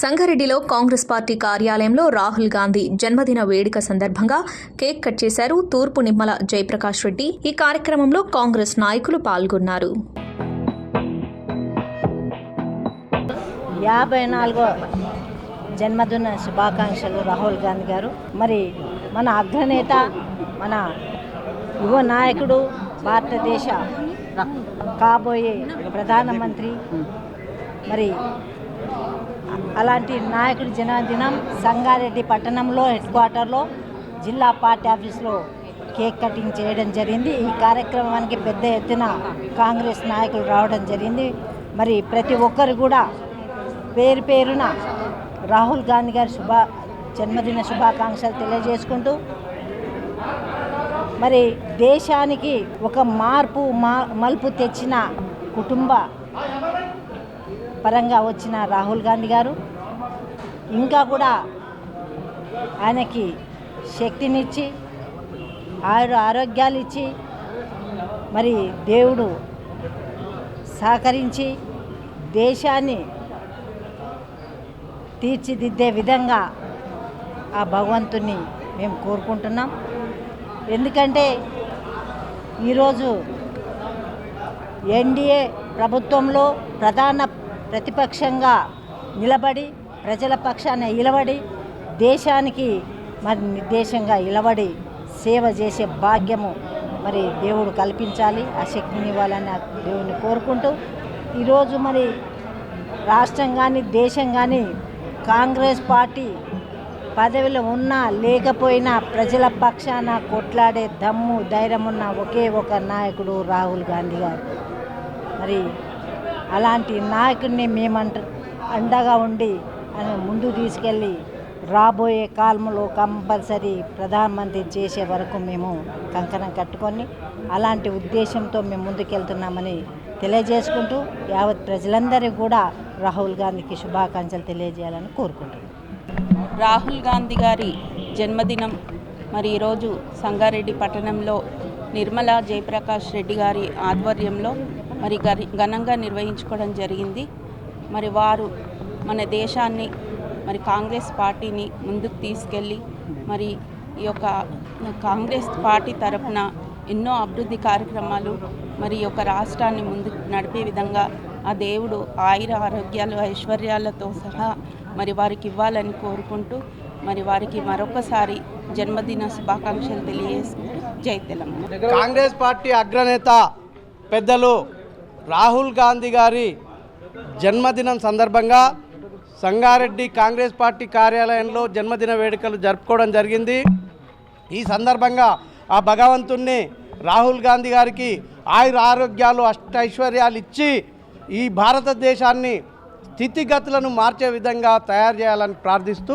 సంగారెడ్డిలో కాంగ్రెస్ పార్టీ కార్యాలయంలో రాహుల్ గాంధీ జన్మదిన వేడుక సందర్భంగా కేక్ కట్ చేశారు తూర్పు నిమ్మల జయప్రకాష్ రెడ్డి ఈ కార్యక్రమంలో కాంగ్రెస్ నాయకులు పాల్గొన్నారు యాభై జన్మదిన శుభాకాంక్షలు రాహుల్ గాంధీ గారు మరి మన అగ్రనేత మన యువ నాయకుడు భారతదేశ కాబోయే ప్రధానమంత్రి మరి అలాంటి నాయకుడి జనాదినం సంగారెడ్డి పట్టణంలో హెడ్ క్వార్టర్లో జిల్లా పార్టీ ఆఫీస్లో కేక్ కటింగ్ చేయడం జరిగింది ఈ కార్యక్రమానికి పెద్ద ఎత్తున కాంగ్రెస్ నాయకులు రావడం జరిగింది మరి ప్రతి ఒక్కరు కూడా పేరు పేరున రాహుల్ గాంధీ గారి శుభ జన్మదిన శుభాకాంక్షలు తెలియజేసుకుంటూ మరి దేశానికి ఒక మార్పు మా మలుపు తెచ్చిన కుటుంబ పరంగా వచ్చిన రాహుల్ గాంధీ గారు ఇంకా కూడా ఆయనకి శక్తినిచ్చి ఆయుర ఆరోగ్యాలు ఇచ్చి మరి దేవుడు సహకరించి దేశాన్ని తీర్చిదిద్దే విధంగా ఆ భగవంతుని మేము కోరుకుంటున్నాం ఎందుకంటే ఈరోజు ఎన్డీఏ ప్రభుత్వంలో ప్రధాన ప్రతిపక్షంగా నిలబడి ప్రజల పక్షాన నిలబడి దేశానికి మరి నిర్దేశంగా నిలబడి సేవ చేసే భాగ్యము మరి దేవుడు కల్పించాలి ఆ శక్తిని ఇవ్వాలని దేవుడిని కోరుకుంటూ ఈరోజు మరి రాష్ట్రం కానీ దేశం కానీ కాంగ్రెస్ పార్టీ పదవిలో ఉన్నా లేకపోయినా ప్రజల పక్షాన కొట్లాడే దమ్ము ధైర్యం ఉన్న ఒకే ఒక నాయకుడు రాహుల్ గాంధీ గారు మరి అలాంటి నాయకుడిని మేమంట అండగా ఉండి అని ముందు తీసుకెళ్ళి రాబోయే కాలంలో కంపల్సరీ ప్రధానమంత్రి చేసే వరకు మేము కంకణం కట్టుకొని అలాంటి ఉద్దేశంతో మేము ముందుకెళ్తున్నామని తెలియజేసుకుంటూ యావత్ ప్రజలందరికీ కూడా రాహుల్ గాంధీకి శుభాకాంక్షలు తెలియజేయాలని కోరుకుంటున్నాను రాహుల్ గాంధీ గారి జన్మదినం మరి ఈరోజు సంగారెడ్డి పట్టణంలో నిర్మల జయప్రకాష్ రెడ్డి గారి ఆధ్వర్యంలో మరి ఘనంగా నిర్వహించుకోవడం జరిగింది మరి వారు మన దేశాన్ని మరి కాంగ్రెస్ పార్టీని ముందుకు తీసుకెళ్ళి మరి ఈ యొక్క కాంగ్రెస్ పార్టీ తరఫున ఎన్నో అభివృద్ధి కార్యక్రమాలు మరి యొక్క రాష్ట్రాన్ని ముందుకు నడిపే విధంగా ఆ దేవుడు ఆయుర ఆరోగ్యాలు ఐశ్వర్యాలతో సహా మరి వారికి ఇవ్వాలని కోరుకుంటూ మరి వారికి మరొకసారి జన్మదిన శుభాకాంక్షలు తెలియజేసుకుంటూ జై తెలంగాణ కాంగ్రెస్ పార్టీ అగ్రనేత పెద్దలు రాహుల్ గాంధీ గారి జన్మదినం సందర్భంగా సంగారెడ్డి కాంగ్రెస్ పార్టీ కార్యాలయంలో జన్మదిన వేడుకలు జరుపుకోవడం జరిగింది ఈ సందర్భంగా ఆ భగవంతుణ్ణి రాహుల్ గాంధీ గారికి ఆయుర ఆరోగ్యాలు అష్టైశ్వర్యాలు ఇచ్చి ఈ భారతదేశాన్ని స్థితిగతులను మార్చే విధంగా తయారు చేయాలని ప్రార్థిస్తూ